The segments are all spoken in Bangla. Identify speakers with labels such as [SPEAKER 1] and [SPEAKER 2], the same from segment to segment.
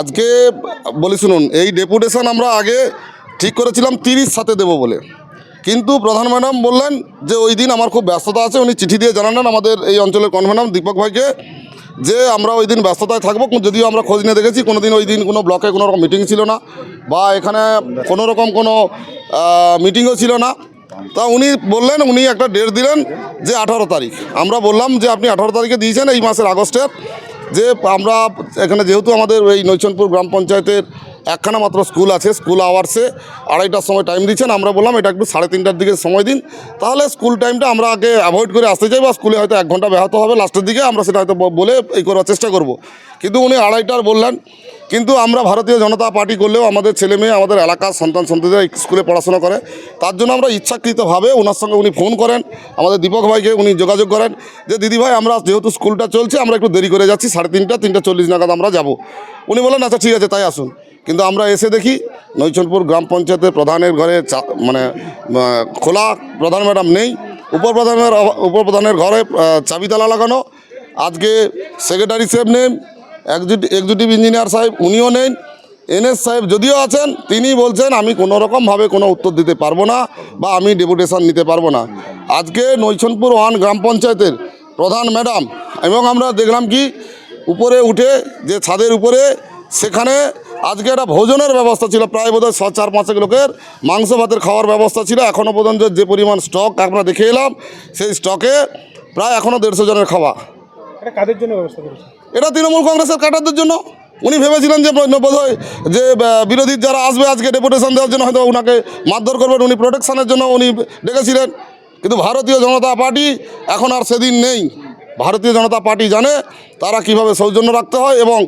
[SPEAKER 1] আজকে বলি শুনুন, এই ডেপুটেশন আমরা আগে ঠিক করেছিলাম তিরিশ সাথে দেবো বলে। কিন্তু প্রধান ম্যাডাম বললেন যে ওই দিন আমার খুব ব্যস্ততা আছে, উনি চিঠি দিয়ে জানালেন আমাদের এই অঞ্চলের কনভেনাম দীপক ভাইকে যে আমরা ওই দিন ব্যস্ততায় থাকব যদিও আমরা খোঁজ নিয়ে দেখেছি কোনো দিন ওই দিন কোনো ব্লকে কোনো রকম মিটিং ছিল না বা এখানে কোনো রকম কোনো মিটিংও ছিল না। তা উনি বললেন, উনি একটা ডেট দিলেন যে আঠারো তারিখ। আমরা বললাম যে আপনি আঠারো তারিখে দিয়েছেন, এই মাসের আগস্টের। যে আমরা এখানে যেহেতু আমাদের এই নৈচনপুর গ্রাম পঞ্চায়েতের একখানা মাত্র স্কুল আছে, স্কুল আওয়ার্সে আড়াইটার সময় টাইম দিচ্ছেন। আমরা বললাম, এটা একটু সাড়ে তিনটার দিকে সময় দিন। তাহলে স্কুল টাইমটা আমরা আগে অ্যাভয়েড করে আসতে চাই বা স্কুলে হয়তো এক ঘণ্টা ব্যাহত হবে। লাস্টের দিকে আমরা সেটা হয়তো বলে এই করার চেষ্টা করব। কিন্তু উনি আড়াইটার বললেন কিন্তু আমরা ভারতীয় জনতা পার্টি করলেও আমাদের ছেলে মেয়ে আমাদের এলাকার সন্তান সন্ততিরা স্কুলে পড়াশোনা করে। তার জন্য আমরা ইচ্ছাকৃতভাবে ওনার সঙ্গে উনি ফোন করেন আমাদের দীপক ভাইকে উনি যোগাযোগ করেন যে দিদি ভাই আমরা যেহেতু স্কুলটা চলছে আমরা একটু দেরি করে যাচ্ছি সাড়ে তিনটা তিনটা চল্লিশ নাগাদ আমরা যাব। উনি বলেন আচ্ছা ঠিক আছে তাই আসুন। কিন্তু আমরা এসে দেখি নৈচনপুর গ্রাম পঞ্চায়েতের প্রধানের ঘরে মানে খোলা প্রধান ম্যাডাম নেই। উপপ্রধানের উপপ্রধানের ঘরে আহ, চাবি তালা লাগানো। আজকে সেক্রেটারি সাহেব নেন এক্সিকিউটিভ ইঞ্জিনিয়ার সাহেব, উনিও নেন। এনএস সাহেব যদিও আছেন, তিনি বলছেন, আমি কোনো রকমভাবে কোনো উত্তর দিতে পারব না বা আমি ডেপুটেশন নিতে পারব না। আজকে নৈছনপুর ওয়ান গ্রাম পঞ্চায়েতের প্রধান ম্যাডাম, এবং আমরা দেখলাম কি, উপরে উঠে যে ছাদের উপরে, সেখানে আজকে একটা ভোজনের ব্যবস্থা ছিল, প্রায় বোধহয় ছ, চার পাঁচেক লোকের মাংস, ভাতের খাওয়ার ব্যবস্থা ছিল। এখনও পর্যন্ত যে পরিমাণ স্টক আমরা দেখে এলাম, সেই স্টকে প্রায় এখনও দেড়শো জনের খাওয়া।
[SPEAKER 2] কাদের জন্য ব্যবস্থা করেছে
[SPEAKER 1] এটা তৃণমূল কংগ্রেসের ক্যাডারদের জন্য। উনি ভেবেছিলেন যে বোধহয় যে বিরোধী যারা আসবে আজকে ডেপুটেশন দেওয়ার জন্য, হয়তো ওনাকে মারধর করবেন। উনি প্রোটেকশানের জন্য উনি ডেকেছিলেন। কিন্তু ভারতীয় জনতা পার্টি এখন আর সেদিন নেই। ভারতীয় জনতা পার্টি জানে তারা কীভাবে সৌজন্য রাখতে হয় এবং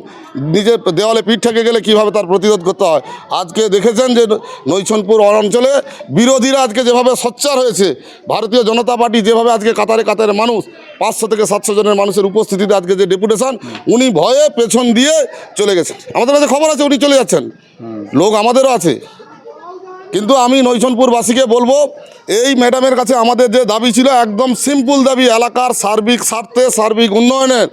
[SPEAKER 1] নিজের দেওয়ালে পিঠ থেকে গেলে কীভাবে তার প্রতিরোধ করতে হয়। আজকে দেখেছেন যে নৈছনপুর অঞ্চলে বিরোধীরা আজকে যেভাবে সোচ্চার হয়েছে ভারতীয় জনতা পার্টি যেভাবে আজকে কাতারে কাতারে মানুষ পাঁচশো থেকে সাতশো জনের মানুষের উপস্থিতিতে আজকে যে ডেপুটেশন উনি ভয়ে পেছন দিয়ে চলে গেছেন। আমাদের কাছে খবর আছে উনি চলে যাচ্ছেন। লোক আমাদেরও আছে। কিন্তু আমি নৈশনপুরবাসীকে বলব, এই ম্যাডামের কাছে আমাদের যে দাবি ছিল, একদম সিম্পল দাবি, এলাকার সার্বিক স্বার্থে, সার্বিক উন্নয়নের।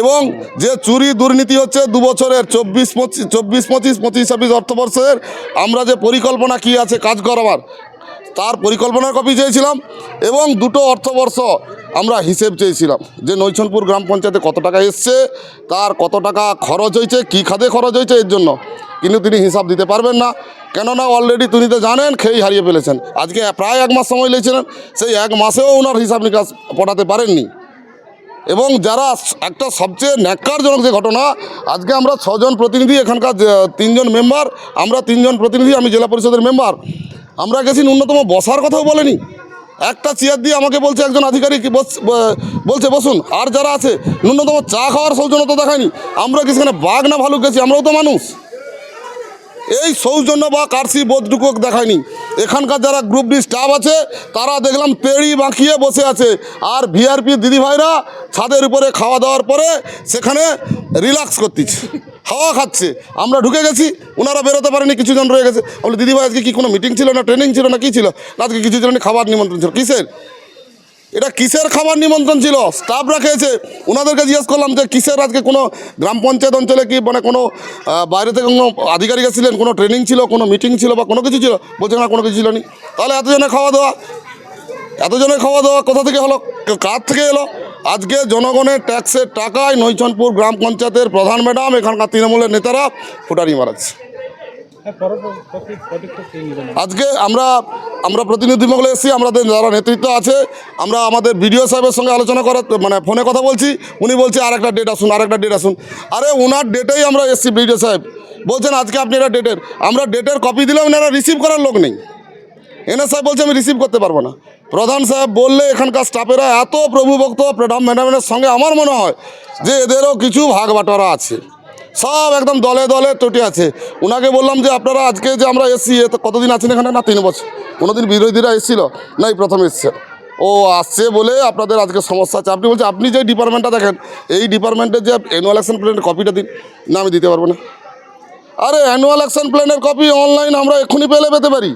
[SPEAKER 1] এবং যে চুরি দুর্নীতি হচ্ছে দু বছরের, চব্বিশ পঁচিশ চব্বিশ পঁচিশ পঁচিশ ছাব্বিশ অর্থবর্ষের, আমরা যে পরিকল্পনা কি আছে কাজ করাবার, তার পরিকল্পনার কপি চেয়েছিলাম এবং দুটো অর্থবর্ষ আমরা হিসেব চেয়েছিলাম যে নৈছনপুর গ্রাম পঞ্চায়েতে কত টাকা এসছে, তার কত টাকা খরচ হয়েছে, কী খাদে খরচ হয়েছে এর জন্য। কিন্তু তিনি হিসাব দিতে পারবেন না। কেননা অলরেডি তিনি তো জানেন খেয়েই হারিয়ে ফেলেছেন। আজকে প্রায় এক মাস সময় লেগেছিলেন সেই এক মাসেও ওনার হিসাব নিকাশ পটাতে পারেননি। এবং যারা একটা সবচেয়ে ন্যাক্কারজনক যে ঘটনা, আজকে আমরা ছজন প্রতিনিধি এখানকার তিনজন মেম্বার আমরা তিনজন প্রতিনিধি, আমি জেলা পরিষদের মেম্বার আমরা গেছি ন্যূনতম বসার কথাও বলেনি। একটা চেয়ার দিয়ে আমাকে বলছে, একজন আধিকারিক বলছে, বসুন, আর যারা আছে, ন্যূনতম চা খাওয়ার সৌজন্যতা দেখায়নি। আমরা কি সেখানে বাঘ না ভালুক গেছি, আমরাও তো মানুষ। এই সৌজন্য বা কার্সি বোধটুকু দেখায়নি। এখানকার যারা গ্রুপ ডি স্টাফ আছে, তারা দেখলাম পেড়ি বাঁকিয়ে বসে আছে। আর ভিআরপি দিদিভাইরা ছাদের উপরে খাওয়া দাওয়ার পরে সেখানে রিল্যাক্স করতেছে। হাওয়া খাচ্ছে। আমরা ঢুকে গেছি ওনারা বেরোতে পারেনি, কিছুজন রয়ে গেছে। বলে, দিদিভাই, আজকে কি কোনো মিটিং ছিল না ট্রেনিং ছিল না, কি ছিল? না, আজকে কিছু জন খাবার নিমন্ত্রণ ছিল। কিসের? এটা কিসের খাবার নিমন্ত্রণ ছিল? স্টাফরা খেয়েছে ওনাদেরকে জিজ্ঞেস করলাম যে কিসের আজকে কোনো গ্রাম পঞ্চায়েত অঞ্চলে কি মানে কোনো বাইরে থেকে কোনো আধিকারিক ছিলেন কোনো ট্রেনিং ছিল, কোনো মিটিং ছিল বা কোনো কিছু ছিল? বলছে না, কোনো কিছু ছিল নি। তাহলে এতজনে খাওয়া দাওয়া? এতজনের খাওয়া দাওয়া কোথা থেকে হলো? কার থেকে এলো? আজকে জনগণের ট্যাক্সের টাকায় নৈচনপুর গ্রাম পঞ্চায়েতের প্রধান ম্যাডাম, এখানকার তৃণমূলের নেতারা ফুটারি মারাচ্ছে
[SPEAKER 2] হ্যাঁ পরবর্তী পদক্ষেপ কি নেবেন
[SPEAKER 1] আজকে আমরা আমরা প্রতিনিধি মহলে এসেছি, আমাদের যারা নেতৃত্ব আছে, আমরা আমাদের বিডিও সাহেবের সঙ্গে আলোচনা করার মানে ফোনে কথা বলছি, উনি বলছে আর একটা ডেট আসুন আর একটা ডেট আসুন। আরে ওনার ডেটেই আমরা এসেছি, বিডিও সাহেব। বলছেন, আজকে আপনি এটা ডেটের আমরা ডেটের কপি দিলাম ওনারা রিসিভ করার লোক নেই। এনএস সাহেব বলছে, আমি রিসিভ করতে পারব না। প্রধান সাহেব বললে, এখানকার স্টাফেরা এত প্রভুভক্ত ম্যাডাম ম্যাডামের সঙ্গে আমার মনে হয় যে এদেরও কিছু ভাগ বাটোয়ারা আছে। সব একদম দলে দলে টুটে আছে। ওনাকে বললাম যে, আপনারা আজকে যে আমরা এসছি কতদিন আছেন এখানে? না, তিন বছর। কোনোদিন বিরোধীরা এসেছিল? না এই প্রথম এসছে। ও আসছে বলে আপনাদের আজকে সমস্যা আছে। আপনি বলছেন, আপনি যে ডিপার্টমেন্টটা দেখেন, এই ডিপার্টমেন্টের যে অ্যানুয়াল অ্যাকশন প্ল্যানের কপিটা দিন। না, আমি দিতে পারব না। আরে অ্যানুয়াল অ্যাকশন প্ল্যানের কপি অনলাইন আমরা এক্ষুনি পেলে পেতে পারি।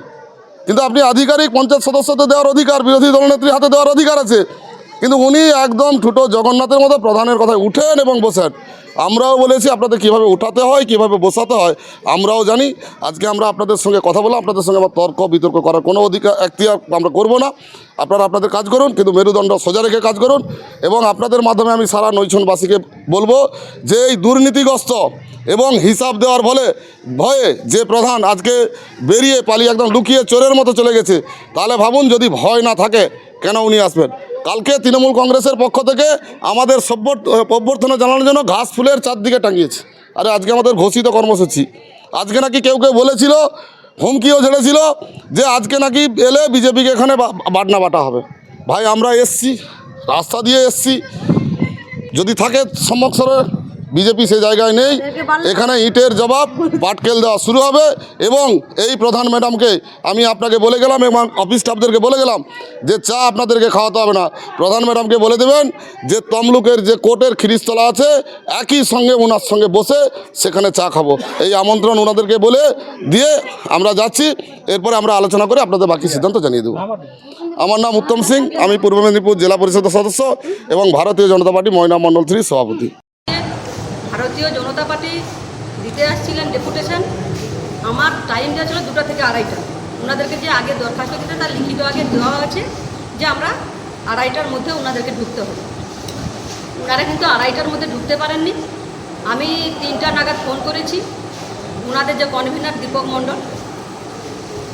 [SPEAKER 1] কিন্তু আপনি আধিকারিক, পঞ্চায়েত সদস্যদের দেওয়ার অধিকার, বিরোধী দলনেত্রীর হাতে দেওয়ার অধিকার আছে। কিন্তু উনি একদম ঠুটো জগন্নাথের মতো প্রধানের কথায় উঠেন এবং বসেন। আমরাও বলেছি আপনাদের কীভাবে উঠাতে হয়, কীভাবে বসাতে হয়, আমরাও জানি। আজকে আমরা আপনাদের সঙ্গে কথা বললাম, আপনাদের সঙ্গে আমার তর্ক, বিতর্ক করার কোনো অধিকার, এখতিয়ার আমরা করব না। আপনারা আপনাদের কাজ করুন, কিন্তু মেরুদণ্ড সোজা রেখে কাজ করুন এবং আপনাদের মাধ্যমে আমি সারা নৈছনবাসীকে বলব যে এই দুর্নীতিগ্রস্ত এবং হিসাব দেওয়ার ফলে ভয়ে যে প্রধান আজকে বেরিয়ে পালিয়ে একদম লুকিয়ে চোরের মতো চলে গেছে, তাহলে ভাবুন যদি ভয় না থাকে, কেন উনি আসবেন? কালকে তৃণমূল কংগ্রেসের পক্ষ থেকে আমাদের অভ্যর্থনা জানানোর জন্য ঘাস ফুলের চারদিকে টাঙিয়েছে। আরে আজকে আমাদের ঘোষিত কর্মসূচি। আজকে নাকি কেউ কেউ বলেছিল, হুমকিও ঝেড়েছিল যে আজকে নাকি এলে বিজেপিকে এখানে বাটনা বাটা হবে। ভাই, আমরা এসছি, রাস্তা দিয়ে এসছি। যদি থাকে সম্মুখসরে বিজেপি সে জায়গায় নেই। এখানে ইটের জবাব পাটকেল দেওয়া শুরু হবে এবং এই প্রধান ম্যাডামকে আমি আপনাকে বলে গেলাম এবং অফিস স্টাফদেরকে বলে গেলাম যে চা আপনাদেরকে খাওয়াতে হবে না। প্রধান ম্যাডামকে বলে দেবেন যে তমলুকের যে কোর্টের খিরিস্তলা আছে একই সঙ্গে ওনার সঙ্গে বসে সেখানে চা খাব। এই আমন্ত্রণ ওনাদেরকে বলে দিয়ে আমরা যাচ্ছি। এরপরে আমরা আলোচনা করে আপনাদের বাকি সিদ্ধান্ত জানিয়ে দেবো।
[SPEAKER 2] আমার
[SPEAKER 1] নাম উত্তম সিং আমি পূর্ব মেদিনীপুর জেলা পরিষদের সদস্য এবং ভারতীয় জনতা পার্টি ময়না মণ্ডল থ্রি সভাপতি।
[SPEAKER 3] ভারতীয় জনতা পার্টি দিতে আসছিলেন ডেপুটেশন, আমার টাইম দেওয়া ছিল দুটো থেকে আড়াইটা। ওনাদেরকে যে আগে দরখাস্ত দিতে, তার লিখিত আগে দেওয়া হয়েছে যে আমরা আড়াইটার মধ্যে ওনাদেরকে ঢুকতে হবে। ওনারা কিন্তু আড়াইটার মধ্যে ঢুকতে পারেননি। আমি তিনটা নাগাদ ফোন করেছি। ওনাদের যে কনভিনার দীপক মণ্ডল,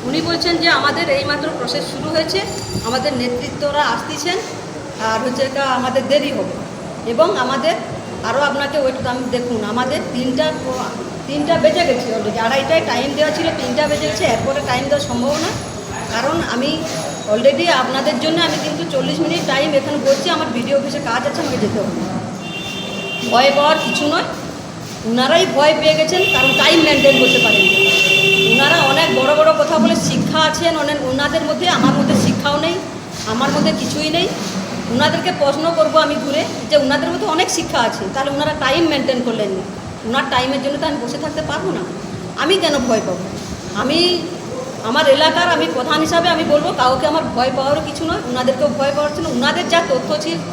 [SPEAKER 3] উনি বলছেন যে আমাদের এইমাত্র প্রসেস শুরু হয়েছে। আমাদের নেতৃত্বরা আসতেছেন। আর হচ্ছে আমাদের দেরি হবে। এবং আমাদের আরও আপনাকে ওয়েট দাম দেখুন, আমাদের তিনটা তিনটা বেজে গেছে অলরেডি আড়াইটায় টাইম দেওয়া ছিল, তিনটা বেজে গেছে, এরপরে টাইম দেওয়া সম্ভব না। কারণ আমি অলরেডি আপনাদের জন্য আমি কিন্তু চল্লিশ মিনিট টাইম এখানে বলছি, আমার ভিডিও অফিসে কাজ আছে, আমাকে যেতে হবে। ভয় পাওয়ার কিছু নয়। ওনারাই ভয় পেয়ে গেছেন, কারণ টাইম মেনটেন করতে পারেন ওনারা অনেক বড় বড় কথা বলে শিক্ষা আছেন, অনেক ওনাদের মধ্যে, আমার মধ্যে শিক্ষাও নেই, আমার মধ্যে কিছুই নেই। ওনাদেরকে প্রশ্ন করব আমি ঘুরে যে ওনাদের মধ্যে অনেক শিক্ষা আছে, তাহলে ওনারা টাইম মেনটেন করলেন না। ওনার টাইমের জন্য তো আমি বসে থাকতে পারব না। আমি কেন ভয় পাবো? আমি, আমার এলাকার আমি প্রধান হিসাবে আমি বলব, কাউকে আমার ভয় পাওয়ারও কিছু নয় ওনাদেরকেও ভয় পাওয়ার ছিল ওনাদের যা তথ্য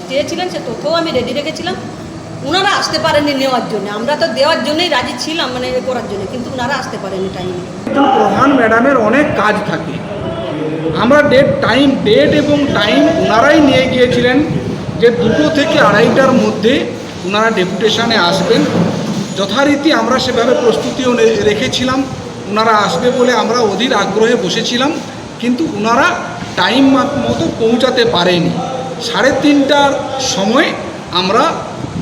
[SPEAKER 3] চেয়েছিলেন সে তথ্যও আমি রেডি রেখেছিলাম। ওনারা আসতে পারেননি নেওয়ার জন্য। আমরা তো দেওয়ার জন্যই রাজি ছিলাম মানে করার জন্য, কিন্তু ওনারা আসতে পারেননি টাইমে
[SPEAKER 4] প্রধান ম্যাডামের অনেক কাজ থাকে। আমরা ডেট টাইম ডেট এবং টাইম ওনারাই নিয়ে গিয়েছিলেন যে দুটো থেকে আড়াইটার মধ্যে ওনারা ডেপুটেশনে আসবেন। যথারীতি আমরা সেভাবে প্রস্তুতিও রেখেছিলাম। ওনারা আসবে বলে আমরা অধীর আগ্রহে বসেছিলাম, কিন্তু ওনারা টাইম মতো পৌঁছাতে পারেনি। সাড়ে তিনটার সময় আমরা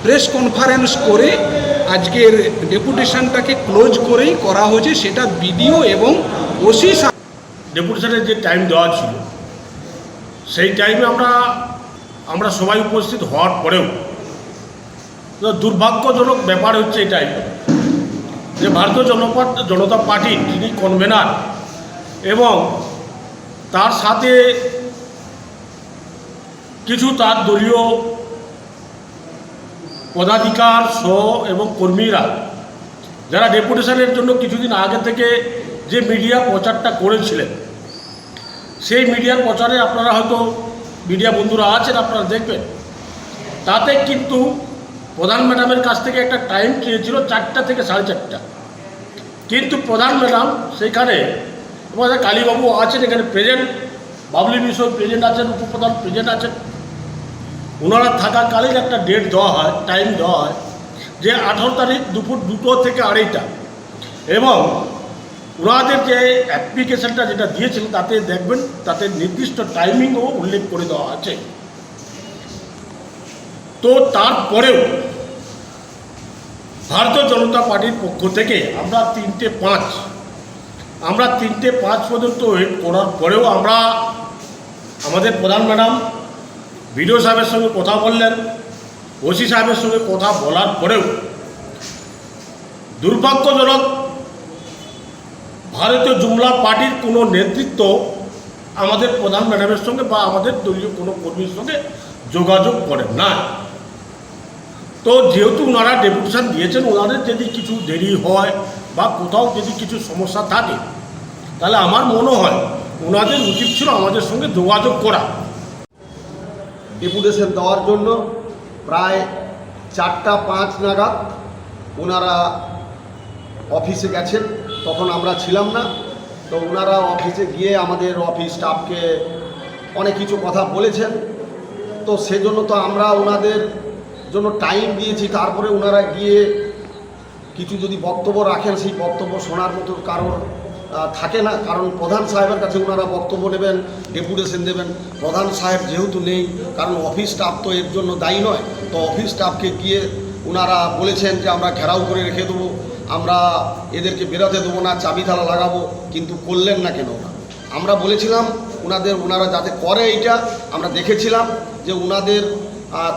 [SPEAKER 4] প্রেস কনফারেন্স করে আজকের ডেপুটেশনটাকে ক্লোজ করেই করা হয়েছে। সেটা বিডিও এবং ওসি
[SPEAKER 5] ডেপুটেশনের যে টাইম দেওয়া ছিল, সেই টাইমে আমরা আমরা সবাই উপস্থিত হওয়ার পরেও দুর্ভাগ্যজনক ব্যাপার হচ্ছে এটাই, যে ভারতীয় জনপা, জনতা পার্টি যিনি কনভেনার এবং তার সাথে কিছু তার দলীয় পদাধিকার সহ এবং কর্মীরা, যারা ডেপুটেশনের জন্য কিছুদিন আগে থেকে যে মিডিয়া প্রচারটা করেছিলেন, সেই মিডিয়ার প্রচারে আপনারা হয়তো মিডিয়া বন্ধুরা আছেন, আপনারা দেখবেন। তাতে কিন্তু প্রধান ম্যাডামের কাছ থেকে একটা টাইম চেয়েছিল চারটা থেকে সাড়ে চারটা। কিন্তু প্রধান ম্যাডাম সেখানে আমাদের কালীবাবু আছেন, এখানে প্রেজেন্ট, বাবলি বিষয় প্রেজেন্ট আছেন, উপপ্রধান প্রেজেন্ট আছেন। ওনারা থাকাকালীন একটা ডেট দেওয়া হয়, টাইম দেওয়া হয়, যে আঠারো তারিখ দুপুর দুটো থেকে আড়াইটা। এবং ওনাদের যে অ্যাপ্লিকেশনটা যেটা দিয়েছিলেন তাতে দেখবেন, তাতে নির্দিষ্ট টাইমিংও উল্লেখ করে দেওয়া আছে। তো তারপরেও ভারতীয় জনতা পার্টির পক্ষ থেকে আমরা তিনটে পাঁচ, আমরা তিনটে পাঁচ পর্যন্ত ওয়েট করার পরেও আমরা আমাদের প্রধান ম্যাডাম, বিডিও সাহেবের সঙ্গে কথা বললেন, ওসি সাহেবের সঙ্গে কথা বলার পরেও দুর্ভাগ্যজনক ভারতীয় জুমলা পার্টির কোনো নেতৃত্ব আমাদের প্রধান ম্যাডামের সঙ্গে বা আমাদের দলীয় কোনো কর্মীর সঙ্গে যোগাযোগ করেন না তো যেহেতু ওনারা ডেপুটেশন দিয়েছেন, ওনাদের যদি কিছু দেরি হয় বা কোথাও যদি কিছু সমস্যা থাকে, তাহলে আমার মনে হয় ওনাদের উচিত ছিল আমাদের সঙ্গে যোগাযোগ করা।
[SPEAKER 6] ডেপুটেশন দেওয়ার জন্য প্রায় চারটা পাঁচ নাগাদ ওনারা অফিসে গেছেন, তখন আমরা ছিলাম না। তো ওনারা অফিসে গিয়ে আমাদের অফিস স্টাফকে অনেক কিছু কথা বলেছেন। তো সেজন্য তো আমরা ওনাদের জন্য টাইম দিয়েছি। তারপরে ওনারা গিয়ে কিছু যদি বক্তব্য রাখেন, সেই বক্তব্য শোনার মতো কারণ থাকে না। কারণ প্রধান সাহেবের কাছে ওনারা বক্তব্য নেবেন ডেপুটেশন দেবেন। প্রধান সাহেব যেহেতু নেই, কারণ অফিস স্টাফ তো এর জন্য দায়ী নয়। তো অফিস স্টাফকে গিয়ে ওনারা বলেছেন যে আমরা ঘেরাও করে রেখে দেবো। আমরা এদেরকে বেরোতে দেবো না, চাবি তালা লাগাবো, কিন্তু করলেন না কেন আমরা বলেছিলাম ওনাদের ওনারা যাতে করে এইটা, আমরা দেখেছিলাম যে ওনাদের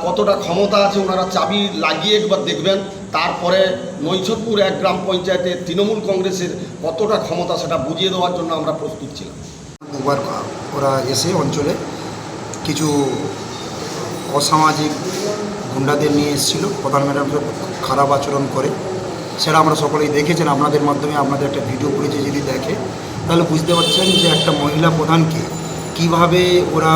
[SPEAKER 6] কতটা ক্ষমতা আছে ওনারা চাবি লাগিয়ে একবার দেখবেন, তারপরে নৈছদপুর এক গ্রাম পঞ্চায়েতের তৃণমূল কংগ্রেসের কতটা ক্ষমতা সেটা বুঝিয়ে দেওয়ার জন্য আমরা প্রস্তুত ছিলাম।
[SPEAKER 7] দুবার ওরা এসে অঞ্চলে কিছু অসামাজিক গুন্ডাদের নিয়ে এসেছিল, প্রধান ম্যাডামকে খারাপ আচরণ করে। সেটা আমরা সকলেই দেখেছেন, আপনাদের মাধ্যমে আপনাদের একটা ভিডিও করেছে যদি দেখে, তাহলে বুঝতে পারছেন যে একটা মহিলা প্রধানকে কীভাবে ওরা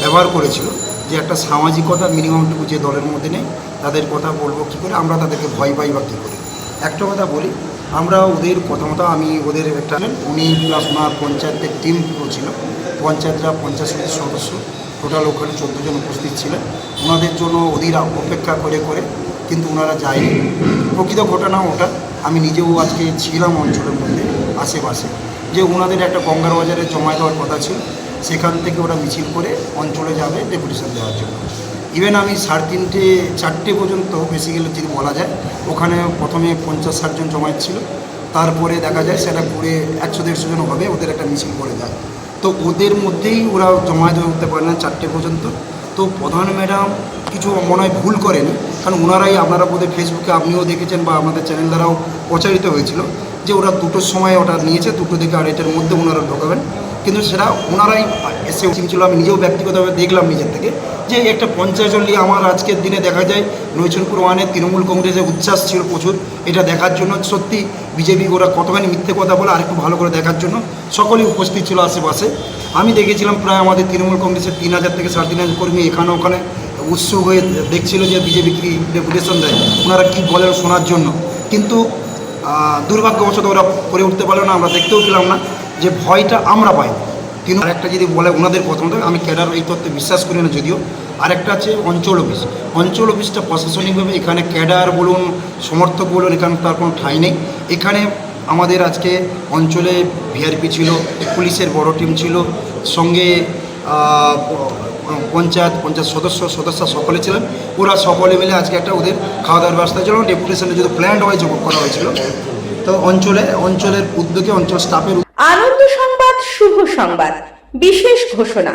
[SPEAKER 7] ব্যবহার করেছিল, যে একটা সামাজিকতা মিনিমামটুকু যে দলের মধ্যে নেই, তাদের কথা বলব কী করে, আমরা তাদেরকে ভয় পাই বা কী করে। একটা কথা বলি, আমরা ওদের কথা মতো আমি ওদের একটা উনি প্লাস ওনার পঞ্চায়েতের টিম ছিল পঞ্চায়েতরা পঞ্চায়েত সমিতির সদস্য টোটাল ওখানে চোদ্দ জন উপস্থিত ছিলেন। ওনাদের জন্য ওদের অপেক্ষা করে করে কিন্তু ওনারা যায়নি। প্রকৃত ঘটনা ওটা। আমি নিজেও আজকে ছিলাম অঞ্চলের মধ্যে, আশেপাশে। যে ওনাদের একটা গঙ্গার বাজারে জমায় দেওয়ার কথা ছিল, সেখান থেকে ওরা মিছিল করে অঞ্চলে যাবে ডেপুটেশন দেওয়ার জন্য। ইভেন আমি সাড়ে তিনটে, চারটে পর্যন্ত বেসিক্যালি যদি বলা যায়, ওখানে প্রথমে পঞ্চাশ ষাটজন জমায়েত ছিল। তারপরে দেখা যায় সেটা ঘুরে একশো, দেড়শো জন হবে, ওদের একটা মিছিল করে যায় তো ওদের মধ্যেই ওরা জমায়েত উঠতে পারে না চারটে পর্যন্ত। তো প্রধান ম্যাডাম কিছু মনে হয় ভুল করেনি কারণ ওনারাই আপনারা বোধহয় ফেসবুকে আপনিও দেখেছেন বা আমাদের চ্যানেল দ্বারাও প্রচারিত হয়েছিল যে ওরা দুটোর সময় ওটা নিয়েছে, দুটো থেকে আড়াইটার মধ্যে ওনারা ঢোকাবেন। কিন্তু সেটা ওনারাই এসে ছিল, আমি নিজেও ব্যক্তিগতভাবে দেখলাম নিজের থেকে যে একটা পঞ্চায়েত নিয়ে আমার আজকের দিনে দেখা যায় নৈচনপুর ওয়ানে তৃণমূল কংগ্রেসের উচ্ছ্বাস ছিল প্রচুর, এটা দেখার জন্য। সত্যি বিজেপি ওরা কতখানি মিথ্যে কথা বলে আরেকটু ভালো করে দেখার জন্য সকলেই উপস্থিত ছিল আশেপাশে। আমি দেখেছিলাম প্রায় আমাদের তৃণমূল কংগ্রেসের তিন হাজার থেকে সাড়ে তিন হাজার কর্মী এখানে ওখানে উৎসুক হয়ে দেখছিল যে বিজেপি কি ডেপুটেশন দেয়, ওনারা কী বলেন শোনার জন্য। কিন্তু দুর্ভাগ্যবশত ওরা করে উঠতে পারল না, আমরা দেখতেও পেলাম না যে ভয়টা আমরা পাই। কিন্তু আরেকটা যদি বলে ওনাদের প্রথমত আমি ক্যাডার এই তত্ত্বে বিশ্বাস করি না যদিও। আরেকটা আছে অঞ্চল অফিস। অঞ্চল অফিসটা প্রশাসনিকভাবে এখানে ক্যাডার বলুন, সমর্থক বলুন, এখানে তার কোনো ঠাঁই নেই। এখানে আমাদের আজকে অঞ্চলে ভিআরপি ছিল, পুলিশের বড় টিম ছিল, সঙ্গে পঞ্চায়েত পঞ্চায়েত সদস্য সদস্য সকলে ছিলেন। ওরা সকলে মিলে আজকে একটা ওদের খাওয়া দাওয়ার ব্যবস্থা ছিল ডেপুটেশনে যদি প্ল্যান্ড ওয়াইজ করা হয়েছিল। তো অঞ্চলে, অঞ্চলের উদ্যোগে, অঞ্চল স্টাফের
[SPEAKER 8] আনন্দ সংবাদ, শুভ সংবাদ। বিশেষ ঘোষণা,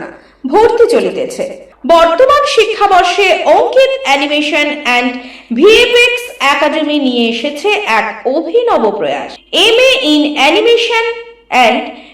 [SPEAKER 8] ভর্তি চলিতেছে। বর্তমান শিক্ষাবর্ষে Ankit animation and VFX academy নিয়ে এসেছে এক অভিনব প্রয়াস। M A in animation and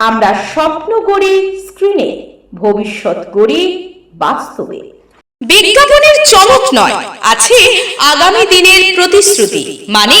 [SPEAKER 8] আমরা স্বপ্ন করি স্ক্রিনে ভবিষ্যৎ করি বাস্তবে।
[SPEAKER 9] বিজ্ঞাপনের চমক নয়, আছে আগামী দিনের প্রতিশ্রুতি মানে